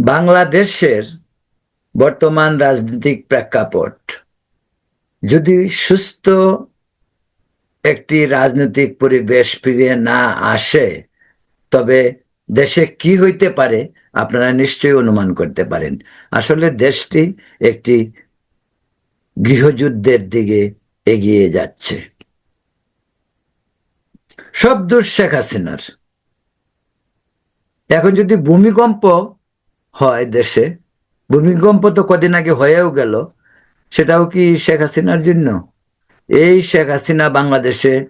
বাংলাদেশের বর্তমান রাজনৈতিক প্রেক্ষাপট, যদি সুস্থ একটি রাজনৈতিক পরিবেশ ফিরিয়ে না আসে, তবে দেশে কি হইতে পারে আপনারা নিশ্চয়ই অনুমান করতে পারেন। আসলে দেশটি একটি গৃহযুদ্ধের দিকে এগিয়ে যাচ্ছে। সব দোষ শেখ হাসিনার। এখন যদি ভূমিকম্প হয় দেশে। ভূমিকম্প তো কদিন আগে হয়েও গেল। সেটাও কি শেখ হাসিনার জন্য? এই শেখ হাসিনা বাংলাদেশে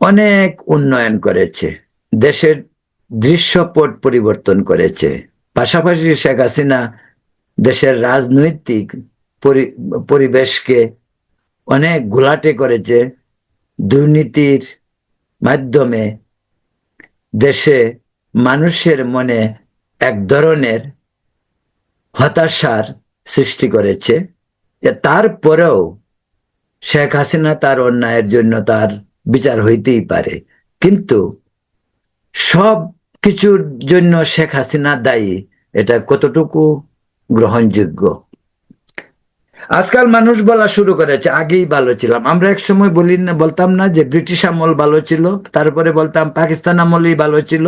অনেক উন্নয়ন করেছে। দেশের দৃশ্যপট পরিবর্তন করেছে। পাশাপাশি শেখ হাসিনা দেশের রাজনৈতিক পরি- পরিবেশকে অনেক ঘোলাটে করেছে। দুর্নীতির মাধ্যমে দেশে মানুষের মনে এক ধরনের হতাশার সৃষ্টি করেছে তারপরেও শেখ হাসিনা তার অন্যায়ের জন্য তার বিচার হইতেই পারে। কিন্তু সব কিছুর জন্য শেখ হাসিনা দায়ী, এটা কতটুকু গ্রহণযোগ্য? আজকাল মানুষ বলা শুরু করেছে, আগেই ভালো ছিলাম। আমরা এক সময় বলি না, বলতাম না যে ব্রিটিশ আমল ভালো ছিল, তারপরে বলতাম পাকিস্তান আমলেই ভালো ছিল।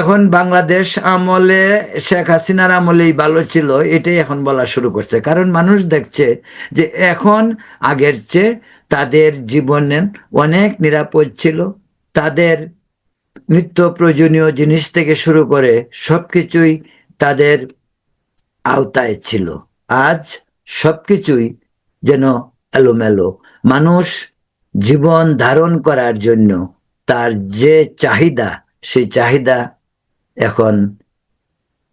এখন বাংলাদেশ আমলে, শেখ হাসিনার আমলেই ভালো ছিল, এটাই এখন বলা শুরু করছে। কারণ মানুষ দেখছে যে এখন আগের চেয়ে তাদের জীবনে অনেক নিরাপদ ছিল। তাদের নিত্য প্রয়োজনীয় জিনিস থেকে শুরু করে সবকিছুই তাদের আওতায় ছিল। আজ সবকিছুই যেন এলোমেলো। মানুষ জীবন ধারণ করার জন্য তার যে চাহিদা, সেই চাহিদা এখন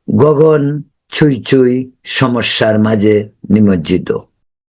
গগন ছুঁই ছুঁই সমস্যার মাঝে নিমজ্জিত।